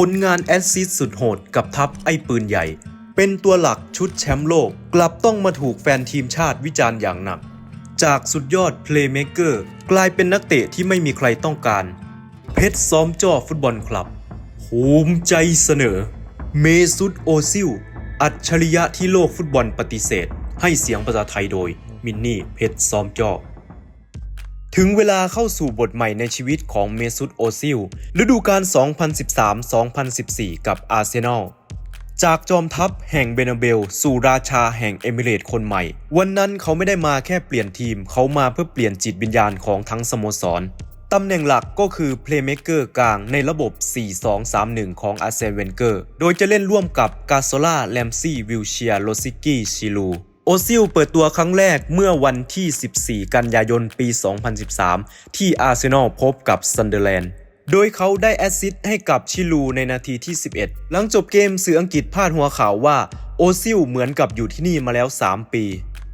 ผลงานแอสซิสต์สุดโหดกับทัพไอ้ปืนใหญ่ เป็นตัวหลักชุดแชมป์โลก กลับต้องมาถูกแฟนทีมชาติวิจารณ์อย่างหนัก จากสุดยอดเพลย์เม k เกอร์กลายเป็นนักเตะที่ไม่มีใครต้องการ เพชรซ้อมจ่อฟุตบอลคลับภูมิใจเสนอ เมซุตโอซิล อัจฉริยะที่โลกฟุตบอลปฏิเสธ ให้เสียงภาษาไทยโดยมินนี่เพชรซ้อมจ่อ ถึงเวลาเข้าสู่บทใหม่ในชีวิตของเมซุตโอซิลฤดูกาล 2013-2014 กับอาร์เซนอล จากจอมทัพแห่งเบนเบล สู่ราชาแห่งเอมิเรตคนใหม่ วันนั้นเขาไม่ได้มาแค่เปลี่ยนทีม เขามาเพื่อเปลี่ยนจิตวิญญาณของทั้งสโมสร ตำแหน่งหลักก็คือเพลย์เม k เกอร์กลางในระบบ 4-2-3-1 ของอาร์เซนเวนเกอร์ โดยจะเล่นร่วมกับกาโซล่าแลมซี่วิลเชียโรซิกี้ชิลู โอซิลเปิดตัวครั้งแรกเมื่อวันที่ 14 กันยายนปี 2013 ที่อาร์เซนอลพบกับซันเดอร์แลนด์ โดยเขาได้แอสซิสต์ให้กับชิลูในนาทีที่ 11 หลังจบเกมสื่ออังกฤษพาดหัวข่าวว่าโอซิลเหมือนกับอยู่ที่นี่มาแล้ว 3 ปี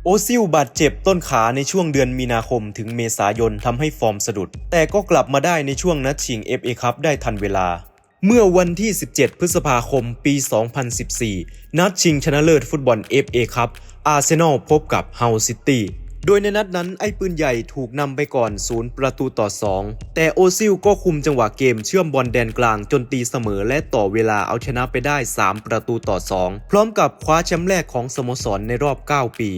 โอซิลบาดเจ็บต้นขาในช่วงเดือนมีนาคมถึงเมษายนทำให้ฟอร์มสะดุด แต่ก็กลับมาได้ในช่วงนัดชิง FA คัพได้ทันเวลาเมื่อวันที่ 17 พฤษภาคม ปี 2014 นัดชิงชนะเลิศฟุตบอล FA คัพ อาร์เซนอลพบกับเฮาซิตี้โดยในนัดนั้นไอ้ปืนใหญ่ถูกนำไปก่อนศูนย์ประตูต่อ 2 แต่โอซิลก็คุมจังหวะเกมเชื่อมบอลแดนกลางจนตีเสมอและต่อเวลาเอาชนะไปได้ 3 ประตูต่อ 2 พร้อมกับคว้าแชมป์แรกของสโมสรในรอบ 9 ปี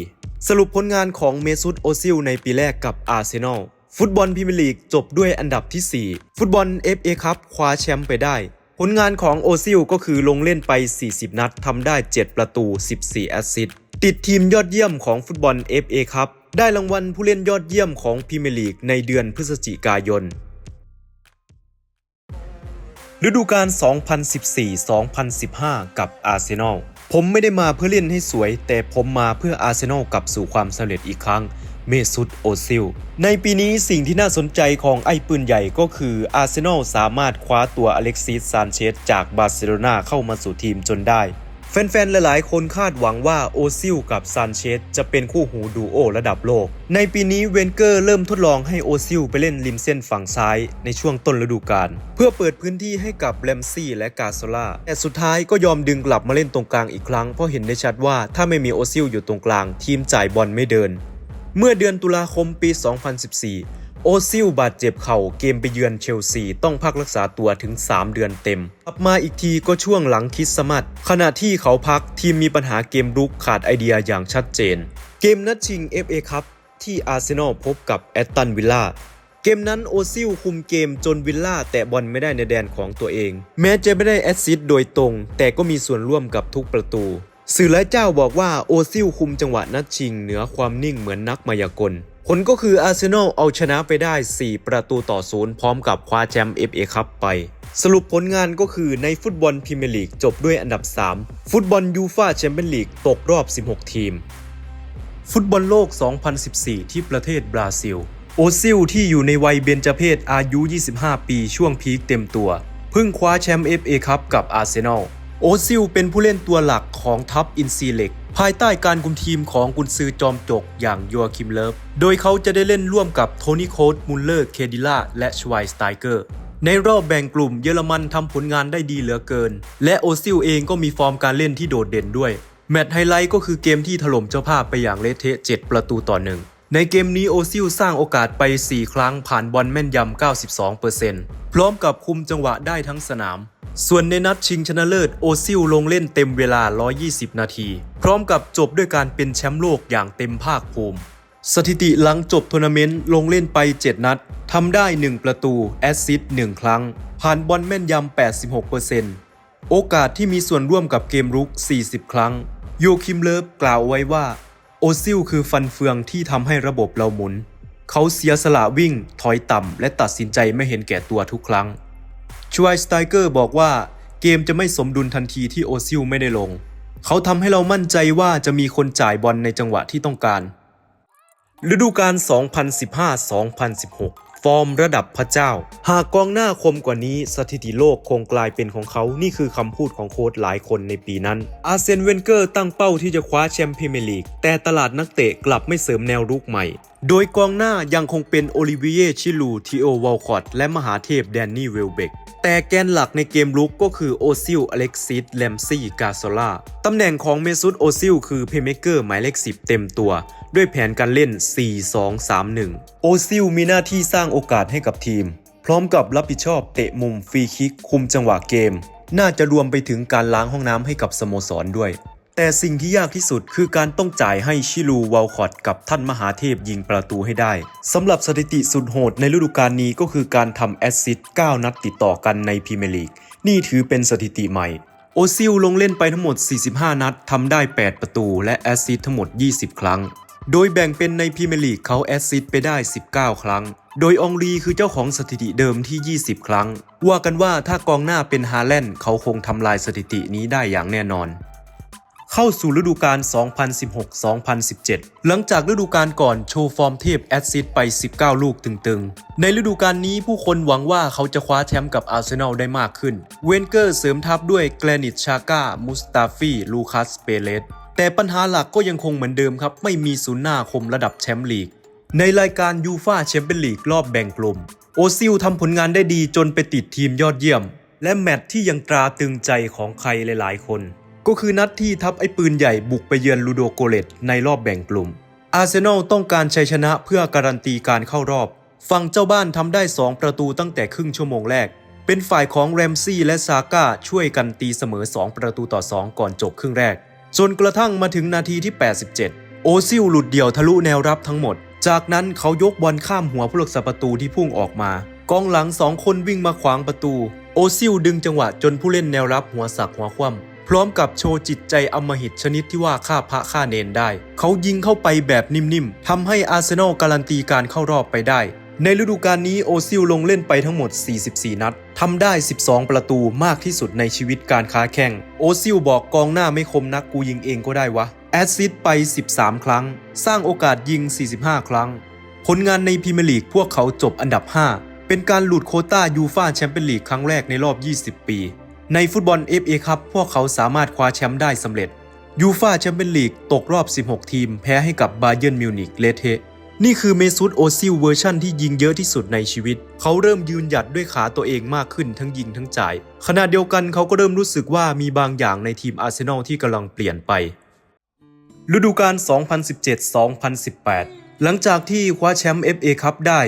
สรุปผลงานของเมซุตโอซิลในปีแรกกับอาร์เซนอลฟุตบอลพรีเมียร์ลีกจบด้วยอันดับที่ 4 ฟุตบอล FA คัพคว้าแชมป์ไปได้ ผลงานของโอซิลก็คือลงเล่นไป 40 นัดทำได้ 7 ประตู 14 แอสซิสต์ ติดทีมยอดเยี่ยมของฟุตบอล FA คัพได้รางวัลผู้เล่นยอดเยี่ยมของพรีเมียร์ลีกในเดือนพฤศจิกายน ฤดูกาล 2014-2015 กับอาร์เซนอล ผมไม่ได้มาเพื่อเล่นให้สวย แต่ผมมาเพื่ออาร์เซนอลกลับสู่ความสำเร็จอีกครั้ง เมซุตโอซิล ในปีนี้สิ่งที่น่าสนใจของไอ้ปืนใหญ่ก็คืออาร์เซนอลสามารถคว้าตัวอเล็กซิสซานเชสจากบาร์เซโลนาเข้ามาสู่ทีมจนได้ แฟนๆ หลายๆ คนคาดหวังว่าโอซิลกับซานเชสจะเป็นคู่หูดูโอระดับโลก ในปีนี้เวนเกอร์เริ่มทดลองให้โอซิลไปเล่นริมเส้นฝั่งซ้ายในช่วงต้นฤดูกาลเพื่อเปิดพื้นที่ให้กับแรมซี่และกาโซล่าแต่สุดท้ายก็ยอมดึงกลับมาเล่นตรงกลางอีกครั้งเพราะเห็นได้ชัดว่าถ้าไม่มีโอซิลอยู่ตรงกลาง ทีมจ่ายบอลไม่เดิน เมื่อเดือนตุลาคมปี 2014 โอซิลบาดเจ็บเข่าเกมไปเยือนเชลซีต้องพักรักษาตัวถึง 3 เดือนเต็ม กลับมาอีกทีก็ช่วงหลังคริสต์มาสขณะที่เขาพักทีมมีปัญหาเกมรุกขาดไอเดียอย่างชัดเจน เกมนัดชิง FA คัพที่อาร์เซนอลพบกับแอตตันวิลล่าเกมนั้นโอซิลคุมเกมจนวิลล่าแตะบอลไม่ได้ในแดนของตัวเอง แม้จะไม่ได้แอสซิสต์โดยตรง แต่ก็มีส่วนร่วมกับทุกประตู สื่อหลายเจ้าบอกว่าโอซิลคุมจังหวะนัดชิงเหนือความนิ่งเหมือนนักมายากล ผลก็คืออาร์เซนอลเอาชนะไปได้ 4 ประตูต่อศูนย์พร้อมกับคว้าแชมป์ FA คัพไป สรุปผลงานก็คือในฟุตบอลพรีเมียร์ลีกจบด้วยอันดับ 3 ฟุตบอลยูฟาแชมเปี้ยนลีกตกรอบ 16 ทีม ฟุตบอลโลก 2014 ที่ประเทศบราซิล โอซิลที่อยู่ในวัยเบญจเพศอายุ 25 ปีช่วงพีคเต็มตัว เพิ่งคว้าแชมป์ FA คัพกับอาร์เซนอลโอซิลเป็นผู้เล่นตัวหลักของทัพอินซีเล็ก ภายใต้การคุมทีมของกุนซือจอมจกอย่างยัวคิมเลิฟ โดยเขาจะได้เล่นร่วมกับโทนี่โคดมุลเลอร์ เคดิล่า และชไวสไตเกอร์ ในรอบแบ่งกลุ่มเยอรมันทำผลงานได้ดีเหลือเกิน และโอซิลเองก็มีฟอร์มการเล่นที่โดดเด่นด้วย แมตช์ไฮไลท์ก็คือเกมที่ถล่มเจ้าภาพไปอย่างเละเทะ 7 ประตูต่อหนึ่ง ในเกมนี้โอซิลสร้างโอกาสไป 4 ครั้งผ่านบอลแม่นยำ 92%พร้อมกับคุมจังหวะได้ทั้งสนาม ส่วนในนัดชิงชนะเลิศโอซิลลงเล่นเต็มเวลา 120 นาที พร้อมกับจบด้วยการเป็นแชมป์โลกอย่างเต็มภาคภูมิ สถิติหลังจบทัวร์นาเมนต์ลงเล่นไป 7 นัดทำได้ 1 ประตู แอสซิสต์1ครั้ง ผ่านบอลแม่นยำ 86%โอกาสที่มีส่วนร่วมกับเกมรุก 40 ครั้ง โยคิมเลิฟกล่าวไว้ว่า อซิลคือฟันเฟืองที่ทำให้ระบบเราหมุน เขาเสียสละวิ่ง ถอยต่ำ และตัดสินใจไม่เห็นแก่ตัวทุกครั้งชวายสไตเกอร์บอกว่าเกมจะไม่สมดุลทันทีที่โอซิลไม่ได้ลง เขาทำให้เรามั่นใจว่าจะมีคนจ่ายบอลในจังหวะที่ต้องการ ฤดูกาล 2015-2016 ฟอร์มระดับพระเจ้า หากกองหน้าคมกว่านี้สถิติโลกคงกลายเป็นของเขา นี่คือคำพูดของโค้ชหลายคนในปีนั้น อาเซนเวนเกอร์ตั้งเป้าที่จะคว้าแชมป์พรีเมียร์ลีก แต่ตลาดนักเตะกลับไม่เสริมแนวรุกใหม่ โดยกองหน้ายังคงเป็นโอลิเวียชิลูทีโอวอลคอตและมหาเทพแดนนี่เวลเบกแต่แกนหลักในเกมลุกก็คือโอซิลอเล็กซิสแลมซี่กาโซล่าตำแหน่งของเมซุตโอซิลคือเพเมเกอร์หมายเลข10 เต็มตัว ด้วยแผนการเล่น 4-2-3-1 โอซิลมีหน้าที่สร้างโอกาสให้กับทีม พร้อมกับรับผิดชอบเตะมุมฟรีคิกคุมจังหวะเกม น่าจะรวมไปถึงการล้างห้องน้ำให้กับสโมสรด้วย แต่สิ่งที่ยากที่สุดคือการต้องจ่ายให้ชิลูวอลคอตกับท่านมหาเทพยิงประตูให้ได้สำหรับสถิติสุดโหดในฤดูกาลนี้ก็คือการทำแอสซิสต์9นัดติดต่อกันในพรีเมียร์ลีกนี่ถือเป็นสถิติใหม่โอซิลลงเล่นไปทั้งหมด 45 นัด ทำได้ 8 ประตู และแอสซิสต์ทั้งหมด 20 ครั้ง โดยแบ่งเป็นในพรีเมียร์ลีกเขาแอสซิสต์ไปได้ 19 ครั้ง โดยองรีคือเจ้าของสถิติเดิมที่ 20 ครั้ง ว่ากันว่าถ้ากองหน้าเป็นฮาแลนด์เขาคงทำลายสถิตินี้ได้อย่างแน่นอน เข้าสู่ฤดูกาล 2016-2017 หลังจากฤดูกาลก่อนโชว์ฟอร์มเทพแอดซิดไป 19 ลูกตึงๆ ในฤดูกาลนี้ผู้คนหวังว่าเขาจะคว้าแชมป์กับอาร์เซนอลได้มากขึ้น เวนเกอร์เสริมทัพด้วยแกลนิตชาก้ามุสตาฟีลูคัสเปเลส แต่ปัญหาหลักก็ยังคงเหมือนเดิมครับ ไม่มีศูนย์หน้าคมระดับแชมป์ลีก ในรายการยูฟาแชมเปี้ยนลีกรอบแบ่งกลุ่ม โอซิลทำผลงานได้ดีจนไปติดทีมยอดเยี่ยม และแมตช์ที่ยังตราตึงใจของใครหลายๆ คน ก็คือนัดที่ทัพไอ้ปืนใหญ่บุกไปเยือนลูโดโกเลตในรอบแบ่งกลุ่ม อาร์เซนอลต้องการชัยชนะเพื่อการันตีการเข้ารอบ ฝั่งเจ้าบ้านทำได้ 2 ประตูตั้งแต่ครึ่งชั่วโมงแรก เป็นฝ่ายของแรมซี่และซาก้าช่วยกันตีเสมอ 2 ประตูต่อ 2 ก่อนจบครึ่งแรก จนกระทั่งมาถึงนาทีที่ 87 โอซิลหลุดเดี่ยวทะลุแนวรับทั้งหมด จากนั้นเขายกบอลข้ามหัวผู้รักษาประตูที่พุ่งออกมากองหลังสองคนวิ่งมาขวางประตู โอซิลดึงจังหวะจนผู้เล่นแนวรับหัวสักหัวคว่ำพร้อมกับโชว์จิตใจอำมหิตชนิดที่ว่าฆ่าพระฆ่าเนนได้ เขายิงเข้าไปแบบนิ่มๆทำให้อาร์เซนอลการันตีการเข้ารอบไปได้ ในฤดูกาลนี้โอซิลลงเล่นไปทั้งหมด 44 นัด ทำได้ 12 ประตูมากที่สุดในชีวิตการค้าแข่ง โอซิลบอกกองหน้าไม่คมนักกูยิงเองก็ได้วะ แอสซิสต์ไป 13 ครั้ง สร้างโอกาสยิง 45 ครั้ง ผลงานในพรีเมียร์ลีกพวกเขาจบอันดับ 5 เป็นการหลุดโคต้ายูฟ่าแชมเปี้ยนลีกครั้งแรกในรอบ 20 ปี ในฟุตบอล FA ครับพวกเขาสามารถคว้าแชมป์ได้สำเร็จยูฟ่าแชมเปี้ยนลีกตกรอบ 16 ทีม แพ้ให้กับบาเยิร์นมิวนิกเลเทะ นี่คือเมซุตโอซิลเวอร์ชั่นที่ยิงเยอะที่สุดในชีวิต เขาเริ่มยืนหยัดด้วยขาตัวเองมากขึ้นทั้งยิงทั้งจ่าย ขณะเดียวกันเขาก็เริ่มรู้สึกว่ามีบางอย่างในทีมอาร์เซนอลที่กำลังเปลี่ยนไป ฤดูกาล 2017-2018 หลังจากที่คว้าแชมป์ FA คัพได้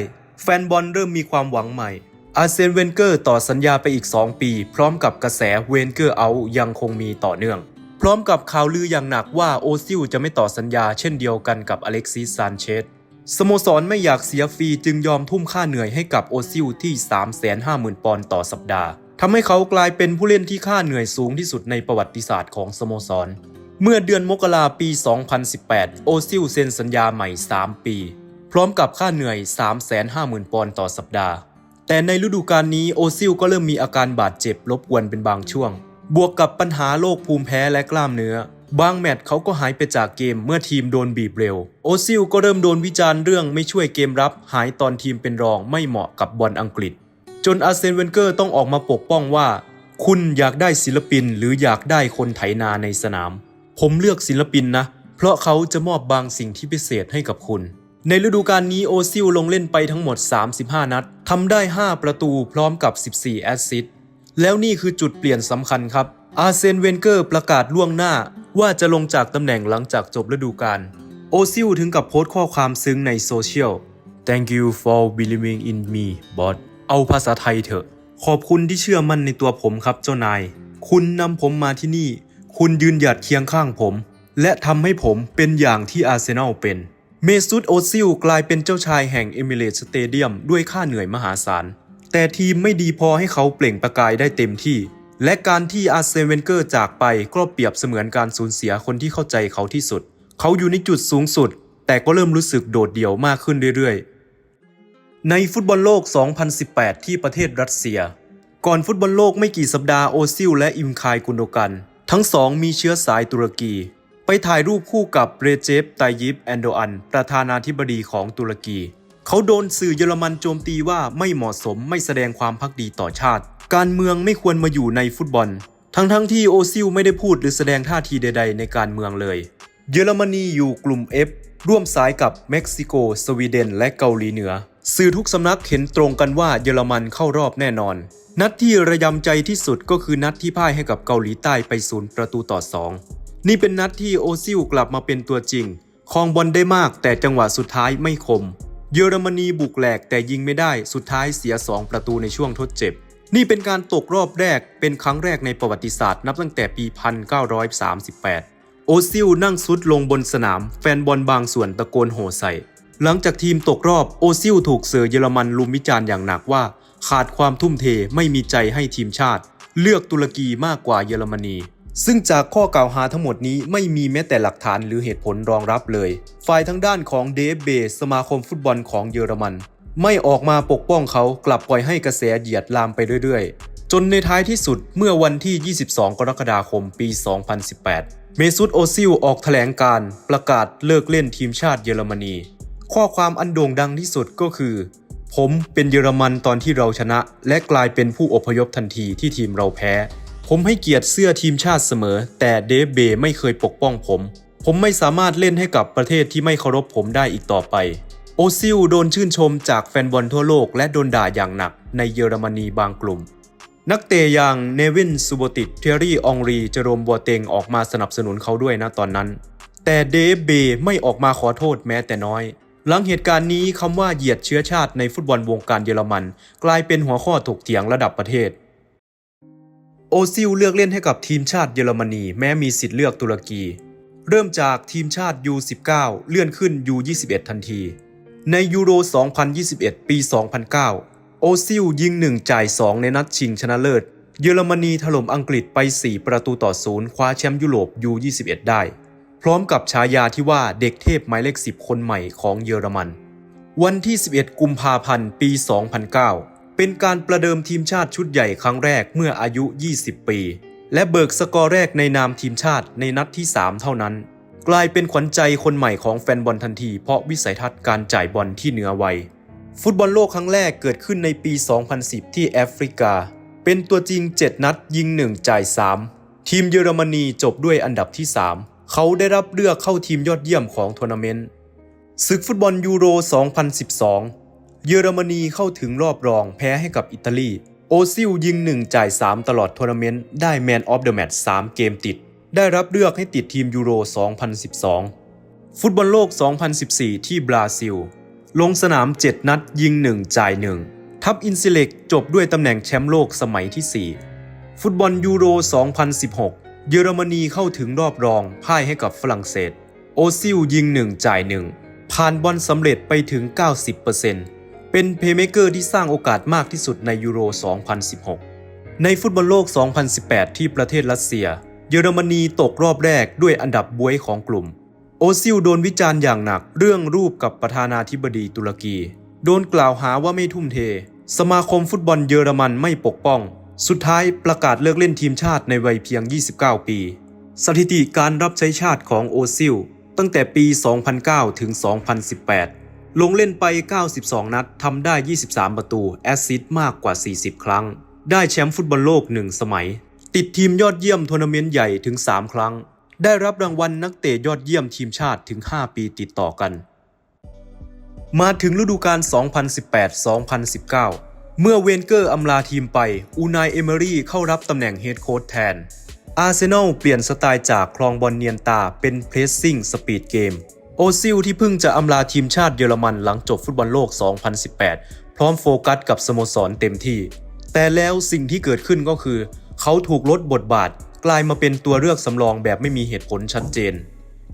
แฟนบอลเริ่มมีความหวังใหม่ อาร์เซนเวนเกอร์ต่อสัญญาไปอีก 2 ปี พร้อมกับกระแสเวนเกอร์เอายังคงมีต่อเนื่อง พร้อมกับข่าวลืออย่างหนักว่าโอซิลจะไม่ต่อสัญญาเช่นเดียวกันกับอเล็กซิสซานเชส สโมสรไม่อยากเสียฟรีจึงยอมทุ่มค่าเหนื่อยให้กับโอซิลที่ 350,000 ปอนด์ต่อสัปดาห์ทำให้เขากลายเป็นผู้เล่นที่ค่าเหนื่อยสูงที่สุดในประวัติศาสตร์ของสโมสร เมื่อเดือนมกราปี 2018 โอซิลเซ็นสัญญาใหม่ 3 ปี พร้อมกับค่าเหนื่อย 350,000 ปอนด์ต่อสัปดาห์ แต่ในฤดูกาลนี้โอซิลก็เริ่มมีอาการบาดเจ็บรบกวนเป็นบางช่วง บวกกับปัญหาโรคภูมิแพ้และกล้ามเนื้อ บางแมตช์เขาก็หายไปจากเกมเมื่อทีมโดนบีบเร็ว โอซิลก็เริ่มโดนวิจารณ์เรื่องไม่ช่วยเกมรับ หายตอนทีมเป็นรองไม่เหมาะกับบอลอังกฤษ จนอาร์เซนเวนเกอร์ต้องออกมาปกป้องว่า คุณอยากได้ศิลปินหรืออยากได้คนไถนาในสนาม ผมเลือกศิลปินนะ เพราะเขาจะมอบบางสิ่งที่พิเศษให้กับคุณ ในฤดูกาลนี้โอซิลลงเล่นไปทั้งหมด 35 นัดทำได้ 5 ประตูพร้อมกับ 14 แอสซิสต์แล้วนี่คือจุดเปลี่ยนสำคัญครับอาร์เซนเวนเกอร์ประกาศล่วงหน้า ว่าจะลงจากตำแหน่งหลังจากจบฤดูกาลโอซิลถึงกับโพสต์ข้อความซึ้งในโซเชียล Thank you for believing in me bot เอาภาษาไทยเถอะ ขอบคุณที่เชื่อมั่นในตัวผมครับเจ้านาย คุณนำผมมาที่นี่ คุณยืนหยัดเคียงข้างผม และทำให้ผมเป็นอย่างที่อาร์เซนอลเป็น เมซุตโอซิลกลายเป็นเจ้าชายแห่งเอมิเรตสเตเดียมด้วยค่าเหนื่อยมหาศาล แต่ทีมไม่ดีพอให้เขาเปล่งประกายได้เต็มที่ และการที่อาร์เซนเวนเกอร์จากไปก็เปรียบเสมือนการสูญเสียคนที่เข้าใจเขาที่สุด เขาอยู่ในจุดสูงสุด แต่ก็เริ่มรู้สึกโดดเดี่ยวมากขึ้นเรื่อยๆ ในฟุตบอลโลก 2018 ที่ประเทศรัสเซีย ก่อนฟุตบอลโลกไม่กี่สัปดาห์โอซิลและอิมคายกุนโดกัน ทั้งสองมีเชื้อสายตุรกี ไปถ่ายรูปคู่กับเรเจปไตยิปแอนโดอัน ประธานาธิบดีของตุรกี เขาโดนสื่อเยอรมันโจมตีว่าไม่เหมาะสมไม่แสดงความพักดีต่อชาติ การเมืองไม่ควรมาอยู่ในฟุตบอล ทั้งๆทที่โอซิลไม่ได้พูดหรือแสดงท่าทีใด ๆ ในการเมืองเลย เยอรมนีอยู่กลุ่ม F ร่วมสายกับเม็กซิโก สวีเดน และเกาหลีเหนือ สื่อทุกสำนักเห็นตรงกันว่าเยอรมันเข้ารอบแน่นอน นัดที่ระยำใจที่สุดก็คือนัดที่พ่ายให้กับเกาหลีใต้ไปศูนย์ประตูต่อ 2 นี่เป็นนัดที่โอซิลกลับมาเป็นตัวจริงครองบอลได้มากแต่จังหวะสุดท้ายไม่คม เยอรมนีบุกแหลกแต่ยิงไม่ได้สุดท้ายเสีย 2 ประตูในช่วงทดเจ็บ นี่เป็นการตกรอบแรกเป็นครั้งแรกในประวัติศาสตร์นับตั้งแต่ปี 1938 โอซิลนั่งซุดลงบนสนาม แฟนบอลบางส่วนตะโกนโห่ใส่ หลังจากทีมตกรอบโอซิลถูกเสือเยอรมันลุมวิจารณ์อย่างหนักว่า ขาดความทุ่มเทไม่มีใจให้ทีมชาติ เลือกตุรกีมากกว่าเยอรมนี ซึ่งจากข้อกล่าวหาทั้งหมดนี้ไม่มีแม้แต่หลักฐานหรือเหตุผลรองรับเลย ฝ่ายทางด้านของเดฟเบสมาคมฟุตบอลของเยอรมัน ไม่ออกมาปกป้องเขากลับปล่อยให้กระแสเหยียดลามไปเรื่อยๆ จนในท้ายที่สุดเมื่อวันที่ 22 กรกฎาคมปี 2018 เมซุตโอซิลออกแถลงการประกาศเลิกเล่นทีมชาติเยอรมนี ข้อความอันโด่งดังที่สุดก็คือ ผมเป็นเยอรมันตอนที่เราชนะ และกลายเป็นผู้อพยพทันทีที่ทีมเราแพ้ ผมให้เกียรติเสื้อทีมชาติเสมอ แต่เดฟเบย์ไม่เคยปกป้องผม ผมไม่สามารถเล่นให้กับประเทศที่ไม่เคารพผมได้อีกต่อไป โอซิลโดนชื่นชมจากแฟนบอลทั่วโลก และโดนด่าอย่างหนักในเยอรมนีบางกลุ่ม นักเตะอย่างเนวินซูโบติตเทอรี่องรีเจโรมบัวเตงออกมาสนับสนุนเขาด้วยนะตอนนั้น แต่เดฟเบย์ไม่ออกมาขอโทษแม้แต่น้อยหลังเหตุการณ์นี้คำว่าเหยียดเชื้อชาติในฟุตบอลวงการเยอรมัน กลายเป็นหัวข้อถกเถียงระดับประเทศ โอซิลเลือกเล่นให้กับทีมชาติเยอรมนีแม้มีสิทธิ์เลือกตุรกี เริ่มจากทีมชาติ U19 เลื่อนขึ้น U21 ทันที ในยูโร 2021 ปี 2009 โอซิลยิง 1 จ่าย 2 ในนัดชิงชนะเลิศ เยอรมนีถล่มอังกฤษไป 4 ประตูต่อศูนย์คว้าแชมป์ยุโรป U21 ได้ พร้อมกับฉายาที่ว่าเด็กเทพหมายเลข 10 คนใหม่ของเยอรมัน วันที่ 11 กุมภาพันธ์ ปี 2009 เป็นการประเดิมทีมชาติชุดใหญ่ครั้งแรกเมื่ออายุ 20 ปี และเบิกสกอร์แรกในนามทีมชาติในนัดที่ 3 เท่านั้น กลายเป็นขวัญใจคนใหม่ของแฟนบอลทันทีเพราะวิสัยทัศน์การจ่ายบอลที่เหนือวัย ฟุตบอลโลกครั้งแรกเกิดขึ้นในปี 2010 ที่แอฟริกา เป็นตัวจริง 7 นัดยิง 1 จ่าย 3 ทีมเยอรมนีจบด้วยอันดับที่ 3 เขาได้รับเลือกเข้าทีมยอดเยี่ยมของทัวร์นาเมนต์ศึกฟุตบอลยูโร 2012 เยอรมนีเข้าถึงรอบรองแพ้ให้กับอิตาลี โอซิลยิง 1 จ่าย 3 ตลอดทัวร์นาเมนต์ ได้แมนออฟเดอะแมตช์3เกมติด ได้รับเลือกให้ติดทีมยูโร 2012 ฟุตบอลโลก 2014 ที่บราซิล ลงสนาม 7 นัดยิง 1 จ่าย 1 ทัพอินซิเล็กจบด้วยตำแหน่งแชมป์โลกสมัยที่ 4 ฟุตบอลยูโร 2016 เยอรมนีเข้าถึงรอบรองพ่ายให้กับฝรั่งเศส โอซิลยิง 1 จ่าย 1 ผ่านบอลสำเร็จไปถึง 90% เป็นเพย์เมเกอร์ที่สร้างโอกาสมากที่สุดในยูโร 2016 ในฟุตบอลโลก 2018 ที่ประเทศรัสเซีย เยอรมนีตกรอบแรกด้วยอันดับบวยของกลุ่ม โอซิลโดนวิจารณ์อย่างหนักเรื่องรูปกับประธานาธิบดีตุรกี โดนกล่าวหาว่าไม่ทุ่มเท สมาคมฟุตบอลเยอรมันไม่ปกป้อง สุดท้ายประกาศเลิกเล่นทีมชาติในวัยเพียง 29 ปี สถิติการรับใช้ชาติของโอซิลตั้งแต่ปี 2009 ถึง 2018 ลงเล่นไป 92 นัดทำได้ 23 ประตู แอสซิสต์มากกว่า 40 ครั้ง ได้แชมป์ฟุตบอลโลก 1 สมัย ติดทีมยอดเยี่ยมทัวร์นาเมนต์ใหญ่ถึง 3 ครั้ง ได้รับรางวัลนักเตะยอดเยี่ยมทีมชาติถึง 5 ปีติดต่อกัน มาถึงฤดูกาล 2018-2019 เมื่อเวนเกอร์อำลาทีมไป อูนายเอเมอรี่เข้ารับตำแหน่งเฮดโค้ชแทนอาร์เซนอลเปลี่ยนสไตล์จากคลองบอลเนียนตาเป็นเพรสซิ่งสปีดเกม โอซิลที่เพิ่งจะอำลาทีมชาติเยอรมันหลังจบฟุตบอลโลก 2018 พร้อมโฟกัสกับสโมสรเต็มที่ แต่แล้วสิ่งที่เกิดขึ้นก็คือ เขาถูกลดบทบาท กลายมาเป็นตัวเลือกสำรองแบบไม่มีเหตุผลชัดเจน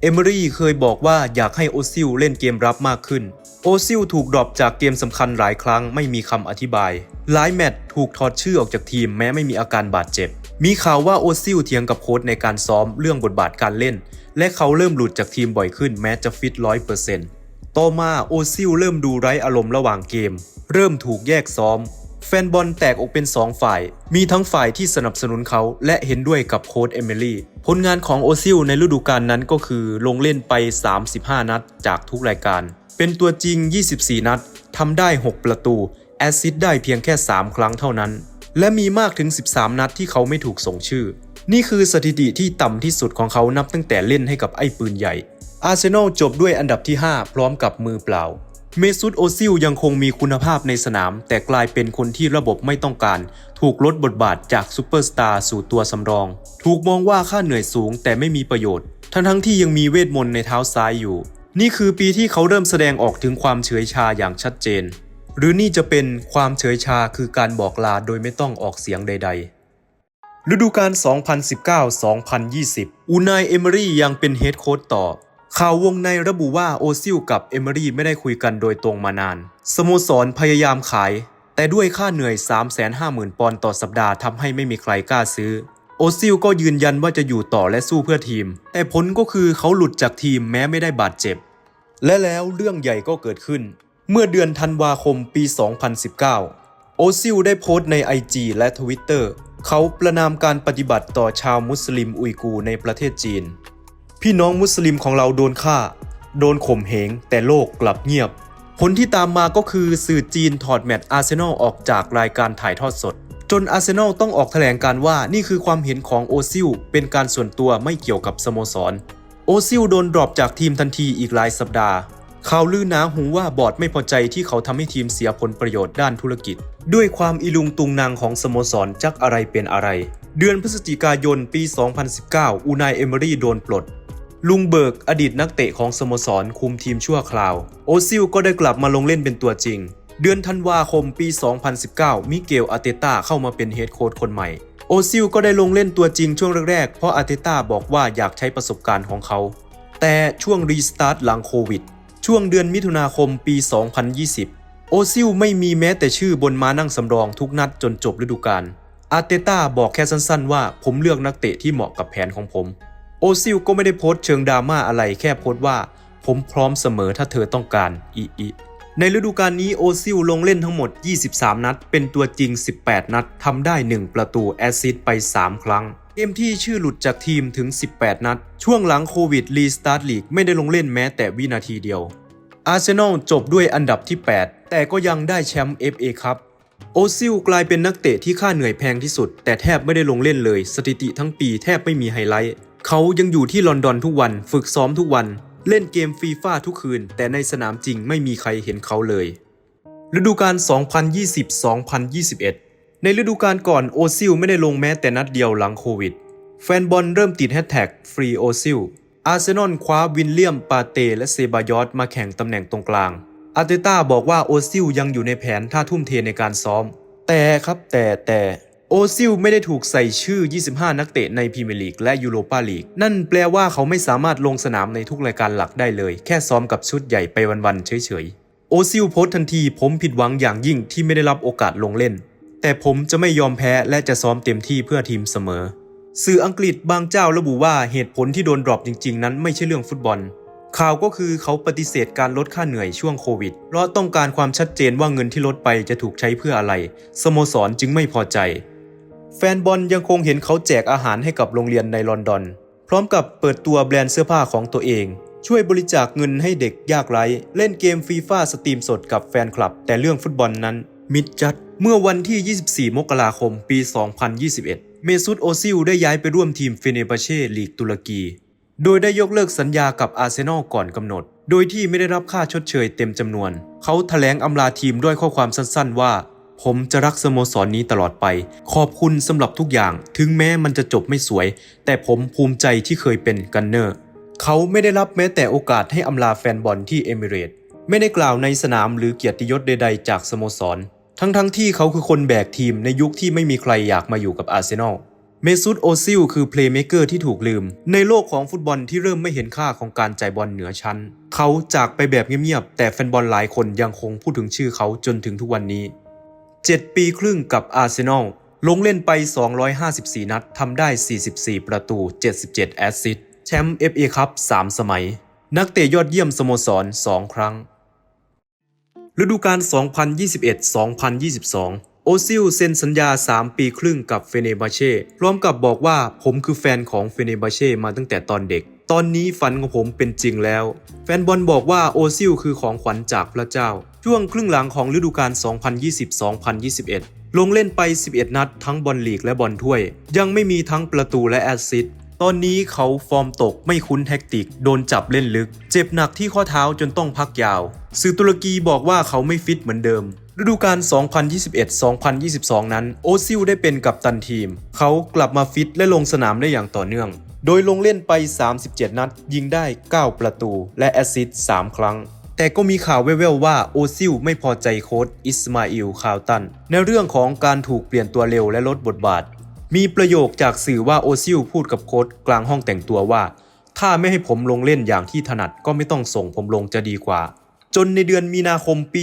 เอเมอรี่เคยบอกว่าอยากให้โอซิลเล่นเกมรับมากขึ้น โอซิลถูกดรอปจากเกมสำคัญหลายครั้งไม่มีคำอธิบาย หลายแมตช์ถูกถอดชื่อออกจากทีมแม้ไม่มีอาการบาดเจ็บ มีข่าวว่าโอซิลเถียงกับโค้ชในการซ้อมเรื่องบทบาทการเล่น และเขาเริ่มหลุดจากทีมบ่อยขึ้นแม้จะฟิตร้อยเปอร์เซ็นต์ต่อมาโอซิลเริ่มดูไร้อารมณ์ระหว่างเกม เริ่มถูกแยกซ้อม แฟนบอลแตกออกเป็น 2 ฝ่าย มีทั้งฝ่ายที่สนับสนุนเขา และเห็นด้วยกับโค้ชเอมิลี่ ผลงานของโอซิลในฤดูกาลนั้นก็คือลงเล่นไป 35 นัดจากทุกรายการ เป็นตัวจริง 24 นัดทำได้ 6 ประตู แอซิสต์ได้เพียงแค่ 3 ครั้งเท่านั้น และมีมากถึง 13 นัดที่เขาไม่ถูกส่งชื่อ นี่คือสถิติที่ต่ำที่สุดของเขานับตั้งแต่เล่นให้กับไอ้ปืนใหญ่ อาร์เซนอลจบด้วยอันดับที่ 5 พร้อมกับมือเปล่า เมซุตโอซิลยังคงมีคุณภาพในสนาม แต่กลายเป็นคนที่ระบบไม่ต้องการ ถูกลดบทบาทจากซูเปอร์สตาร์สู่ตัวสำรอง ถูกมองว่าค่าเหนื่อยสูงแต่ไม่มีประโยชน์ ทั้งทั้งที่ยังมีเวทมนต์ในเท้าซ้ายอยู่ นี่คือปีที่เขาเริ่มแสดงออกถึงความเฉยชาอย่างชัดเจน หรือนี่จะเป็นความเฉยชาคือการบอกลาโดยไม่ต้องออกเสียงใด ๆฤดูกาล2019-2020 อูนายเอเมรี่ยังเป็นเฮดโค้ชต่อ ข่าววงในระบุว่าโอซิลกับเอเมอรี่ไม่ได้คุยกันโดยตรงมานาน สโมสรพยายามขาย แต่ด้วยค่าเหนื่อย 350,000 ปอนด์ต่อสัปดาห์ทำให้ไม่มีใครกล้าซื้อ โอซิลก็ยืนยันว่าจะอยู่ต่อและสู้เพื่อทีม แต่ผลก็คือเขาหลุดจากทีมแม้ไม่ได้บาดเจ็บ และแล้วเรื่องใหญ่ก็เกิดขึ้น เมื่อเดือนธันวาคมปี 2019 โอซิลได้โพสต์ใน IG และ Twitter เขาประนามการปฏิบัติต่อชาวมุสลิมอุยกูในประเทศจีน พี่น้องมุสลิมของเราโดนฆ่า โดนข่มเหง แต่โลกกลับเงียบ ผลที่ตามมาก็คือสื่อจีนถอดแมตช์อาร์เซนอลออกจากรายการถ่ายทอดสด จนอาร์เซนอลต้องออกแถลงการว่านี่คือความเห็นของโอซิลเป็นการส่วนตัวไม่เกี่ยวกับสโมสร โอซิลโดนดรอปจากทีมทันทีอีกหลายสัปดาห์ข่าวลือหนาหูว่าบอร์ดไม่พอใจที่เขาทำให้ทีมเสียผลประโยชน์ด้านธุรกิจ ด้วยความอีลุงตุงนางของสโมสรจักอะไรเป็นอะไร เดือนพฤศจิกายนปี 2019 อูนายเอเมอรี่โดนปลด ลุงเบิร์กอดีตนักเตะของสโมสรคุมทีมชั่วคราว โอซิลก็ได้กลับมาลงเล่นเป็นตัวจริง เดือนธันวาคมปี 2019 มิเกลอาเตต้าเข้ามาเป็นเฮดโค้ชคนใหม่ โอซิลก็ได้ลงเล่นตัวจริงช่วงแรกๆ เพราะอาเตต้าบอกว่าอยากใช้ประสบการณ์ของเขา แต่ช่วงรีสตาร์ทหลังโควิด ช่วงเดือนมิถุนาคมปี 2020 โอซิลไม่มีแม้แต่ชื่อบนม้านั่งสำรองทุกนัดจนจบฤดูกาลอาเตต้าบอกแค่สั้นๆ ว่าผมเลือกนักเตะที่เหมาะกับแผนของผม โอซิลก็ไม่ได้โพสต์เชิงดราม่าอะไรแค่โพสต์ว่า ผมพร้อมเสมอถ้าเธอต้องการอีอีในฤดูกาลนี้โอซิลลงเล่นทั้งหมด 23 นัด เป็นตัวจริง 18 นัดทำได้ 1 ประตูแอซิสไป 3 ครั้ง เกมที่ชื่อหลุดจากทีมถึง 18 นัด ช่วงหลังโควิดรีสตาร์ทลีกไม่ได้ลงเล่นแม้แต่วินาทีเดียว อาร์เซนอลจบด้วยอันดับที่ 8 แต่ก็ยังได้แชมป์ FA ครับโอซิลกลายเป็นนักเตะที่ค่าเหนื่อยแพงที่สุด แต่แทบไม่ได้ลงเล่นเลย สถิติทั้งปีแทบไม่มีไฮไลท์ เขายังอยู่ที่ลอนดอนทุกวันฝึกซ้อมทุกวัน เล่นเกมฟีฟ่าทุกคืน แต่ในสนามจริงไม่มีใครเห็นเขาเลย ฤดูกาล 2020-2021 ในฤดูกาลก่อนโอซิลไม่ได้ลงแม้แต่นัดเดียวหลังโควิด แฟนบอลเริ่มติดแฮชแท็กฟรีโอซิลอาร์เซนอลคว้าวินเลียมปาเต และเซบายอสมาแข่งตำแหน่งตรงกลางอาร์เตต้าบอกว่าโอซิลยังอยู่ในแผนถ้าทุ่มเทในการซ้อม แต่ครับแต่แต่ โอซิลไม่ได้ถูกใส่ชื่อ 25 นักเตะในพรีเมียร์ลีกและยูโรปาลีก นั่นแปลว่าเขาไม่สามารถลงสนามในทุกรายการหลักได้เลย แค่ซ้อมกับชุดใหญ่ไปวันๆเฉยๆ โอซิลโพสทันที ผมผิดหวังอย่างยิ่งที่ไม่ได้รับโอกาสลงเล่น แต่ผมจะไม่ยอมแพ้และจะซ้อมเต็มที่เพื่อทีมเสมอ สื่ออังกฤษบางเจ้าระบุว่าเหตุผลที่โดนดรอปจริงๆ นั้นไม่ใช่เรื่องฟุตบอล ข่าวก็คือเขาปฏิเสธการลดค่าเหนื่อยช่วงโควิด เพราะต้องการความชัดเจนว่าเงินที่ลดไปจะถูกใช้เพื่ออะไร สโมสรจึงไม่พอใจ แฟนบอลยังคงเห็นเขาแจกอาหารให้กับโรงเรียนในลอนดอน พร้อมกับเปิดตัวแบรนด์เสื้อผ้าของตัวเอง ช่วยบริจาคเงินให้เด็กยากไร้ เล่นเกมฟีฟ่าสตรีมสดกับแฟนคลับ แต่เรื่องฟุตบอลนั้น มิดจัด เมื่อวันที่ 24 มกราคม ปี 2021 เมซุตโอซิลได้ย้ายไปร่วมทีมเฟเนบาเช่ลีกตุรกี โดยได้ยกเลิกสัญญากับอาร์เซนอลก่อนกำหนด โดยที่ไม่ได้รับค่าชดเชยเต็มจำนวน เขาแถลงอำลาทีมด้วยข้อความสั้น ๆ ว่า ผมจะรักสโมสรนนี้ตลอดไป ขอบคุณสำหรับทุกอย่าง ถึงแม้มันจะจบไม่สวย แต่ผมภูมิใจที่เคยเป็นกันเนอร์ เขาไม่ได้รับแม้แต่โอกาสให้อำลาแฟนบอลที่เอมิเรตส์ไม่ได้กล่าวในสนามหรือเกียรติยศใดๆจากสโมสร ทั้งๆทที่เขาคือคนแบกทีมในยุคที่ไม่มีใครอยากมาอยู่กับอาร์เซนอล เมซุตโอซิลคือเพลย์เม k เกอร์ที่ถูกลืม ในโลกของฟุตบอลที่เริ่มไม่เห็นค่าของการจ่ายบอลเหนือชั้น เขาจากไปแบบเงียบๆ แต่แฟนบอลหลายคนยังคงพูดถึงชื่อเขาจนถึงทุกวันนี้ 7 ปีครึ่งกับอาร์เซนอลลงเล่นไป 254 นัดทำได้ 44 ประตู 77 แอสซิสต์แชมป์ FA คัพ3สมัย นักเตะยอดเยี่ยมสโมสร 2 ครั้ง ฤดูกาล 2021-2022 โอซิลเซ็นสัญญา 3 ปีครึ่งกับเฟเนบาเช่พร้อมกับบอกว่าผมคือแฟนของเฟเนบาเช่มาตั้งแต่ตอนเด็ก ตอนนี้ฝันของผมเป็นจริงแล้ว แฟนบอลบอกว่าโอซิลคือของขวัญจากพระเจ้า ช่วงครึ่งหลังของฤดูกาล 2020-2021 ลงเล่นไป 11 นัดทั้งบอลลีกและบอลถ้วย ยังไม่มีทั้งประตูและแอสซิสต์ตอนนี้เขาฟอร์มตกไม่คุ้นแท็กติก โดนจับเล่นลึก เจ็บหนักที่ข้อเท้าจนต้องพักยาว สื่อตุรกีบอกว่าเขาไม่ฟิตเหมือนเดิม ฤดูกาล 2021-2022 นั้น โอซิลได้เป็นกัปตันทีม เขากลับมาฟิตและลงสนามได้อย่างต่อเนื่อง โดยลงเล่นไป 37 นัด ยิงได้ 9 ประตู และแอสซิสต์3ครั้ง แต่ก็มีข่าวแว่วๆว่าโอซิลไม่พอใจโค้ชอิสมาอิลคาวตัน ในเรื่องของการถูกเปลี่ยนตัวเร็วและลดบทบาท มีประโยคจากสื่อว่าโอซิลพูดกับโค้ชกลางห้องแต่งตัวว่า ถ้าไม่ให้ผมลงเล่นอย่างที่ถนัดก็ไม่ต้องส่งผมลงจะดีกว่า จนในเดือนมีนาคมปี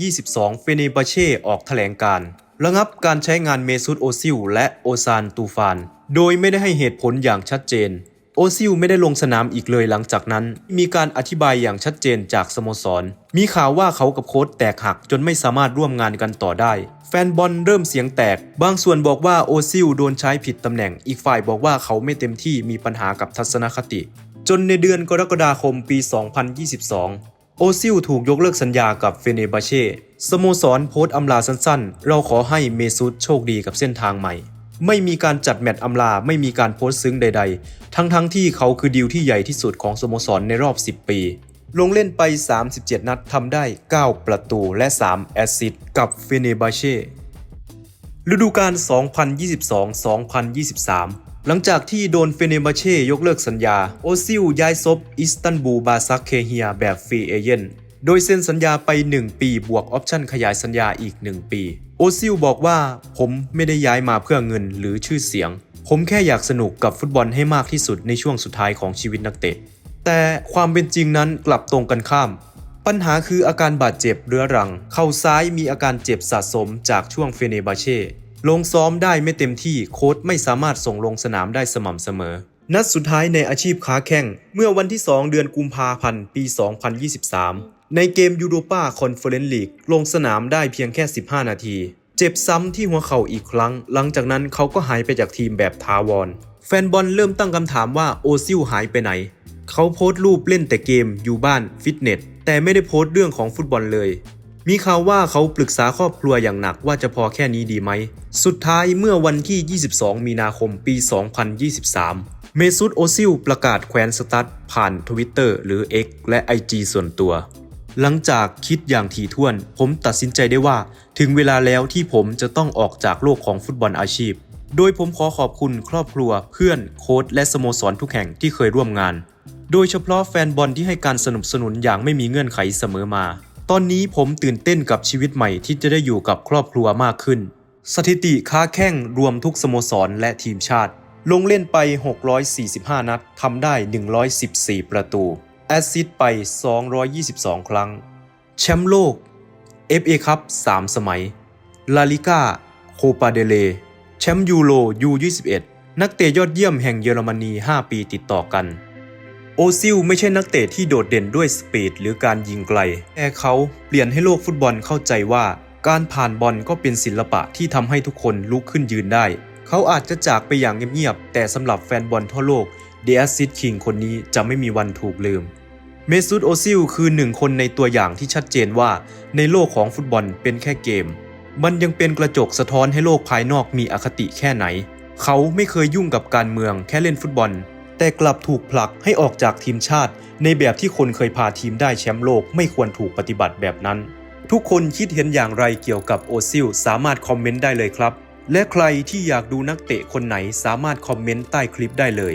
2022 เฟเนบาเช่ออกแถลงการ์ระงับการใช้งานเมซุตโอซิลและโอซานตูฟาน โดยไม่ได้ให้เหตุผลอย่างชัดเจน โอซิลไม่ได้ลงสนามอีกเลยหลังจากนั้น มีการอธิบายอย่างชัดเจนจากสโมสร มีข่าวว่าเขากับโค้ชแตกหักจนไม่สามารถร่วมงานกันต่อได้ แฟนบอลเริ่มเสียงแตก บางส่วนบอกว่าโอซิลโดนใช้ผิดตำแหน่ง อีกฝ่ายบอกว่าเขาไม่เต็มที่มีปัญหากับทัศนคติ จนในเดือนกรกฎาคมปี 2022โอซิลถูกยกเลิกสัญญากับเฟเนบาเช่ สโมสรโพสต์อำลาสั้นๆ เราขอให้เมซุตโชคดีกับเส้นทางใหม่ ไม่มีการจัดแมตช์อำลา ไม่มีการโพสต์ซึ้งใด ๆ ทั้งๆทที่เขาคือดีลที่ใหญ่ที่สุดของสโมสรในรอบ 10 ปี ลงเล่นไป 37 นัดทำได้ 9 ประตูและ 3 แอสซิสต์กับเฟเนบาเช่ฤดูกาล 2022-2023 หลังจากที่โดนเฟเนบาเช่ยกเลิกสัญญา โอซิลย้ายซบอิสตันบูลบาซักเคเฮียแบบฟรีเอเจนต์ โดยเซ็นสัญญาไป 1 ปีบวกออปชั่นขยายสัญญาอีก 1 ปี โอซิลบอกว่าผมไม่ได้ย้ายมาเพื่อเงินหรือชื่อเสียง ผมแค่อยากสนุกกับฟุตบอลให้มากที่สุดในช่วงสุดท้ายของชีวิตนักเตะ แต่ความเป็นจริงนั้นกลับตรงกันข้าม ปัญหาคืออาการบาดเจ็บเรื้อรัง เข่าซ้ายมีอาการเจ็บสะสมจากช่วงเฟเนบาเช่ลงซ้อมได้ไม่เต็มที่โค้ชไม่สามารถส่งลงสนามได้สม่ำเสมอ นัดสุดท้ายในอาชีพค้าแข่ง เมื่อวันที่ 2 เดือนกุมภาพันธ์ปี 2023 ในเกมยูโรปาคอนเฟอเรนซ์ลีกลงสนามได้เพียงแค่ 15 นาที เจ็บซ้ำที่หัวเข่าอีกครั้ง หลังจากนั้นเขาก็หายไปจากทีมแบบทาวร แฟนบอลเริ่มตั้งคำถามว่าโอซิลหายไปไหน เขาโพสต์รูปเล่นแต่เกมอยู่บ้านฟิตเนสแต่ไม่ได้โพสต์เรื่องของฟุตบอลเลย มีข่าวว่าเขาปรึกษาครอบครัวอย่างหนักว่าจะพอแค่นี้ดีไหม สุดท้ายเมื่อวันที่ 22 มีนาคมปี 2023 เมซุตโอซิลประกาศแควนสตัดผ่านทวิตเตอร์หรือ X และ IG ส่วนตัว หลังจากคิดอย่างถี่ถ้วน ผมตัดสินใจได้ว่า ถึงเวลาแล้วที่ผมจะต้องออกจากโลกของฟุตบอลอาชีพ โดยผมขอขอบคุณครอบครัว เพื่อนโค้ชและสโมสรทุกแห่งที่เคยร่วมงาน โดยเฉพาะแฟนบอลที่ให้การสนับสนุนอย่างไม่มีเงื่อนไขเสมอมา ตอนนี้ผมตื่นเต้นกับชีวิตใหม่ที่จะได้อยู่กับครอบครัวมากขึ้น สถิติค้าแข้งรวมทุกสโมสรและทีมชาติ ลงเล่นไป 645 นัดทำได้ 114 ประตู แอสซิสไป 222 ครั้ง แชมป์โลก FA คัพ3สมัย ลาลิก้า โคปาเดเล แชมป์ยูโร U21 นักเตะยอดเยี่ยมแห่งเยอรมนี 5 ปีติดต่อกัน โอซิลไม่ใช่นักเตะที่โดดเด่นด้วยสปีดหรือการยิงไกล แต่เขาเปลี่ยนให้โลกฟุตบอลเข้าใจว่า การผ่านบอลก็เป็นศิลปะที่ทำให้ทุกคนลุกขึ้นยืนได้ เขาอาจจะจากไปอย่างเงียบๆ แต่สำหรับแฟนบอลทั่วโลก เดอ s ซิ t คิงคนนี้จะไม่มีวันถูกลืม เมซุตโอซิลคือหนึ่งคนในตัวอย่างที่ชัดเจนว่าในโลกของฟุตบอลเป็นแค่เกม มันยังเป็นกระจกสะท้อนให้โลกภายนอกมีอคติแค่ไหน เขาไม่เคยยุ่งกับการเมืองแค่เล่นฟุตบอล แต่กลับถูกผลักให้ออกจากทีมชาติ ในแบบที่คนเคยพาทีมได้แชมป์โลกไม่ควรถูกปฏิบัติแบบนั้น ทุกคนคิดเห็นอย่างไรเกี่ยวกับโอซิลสามารถคอมเมนต์ได้เลยครับและใครที่อยากดูนักเตะคนไหนสามารถคอมเมนต์ใต้คลิปได้เลย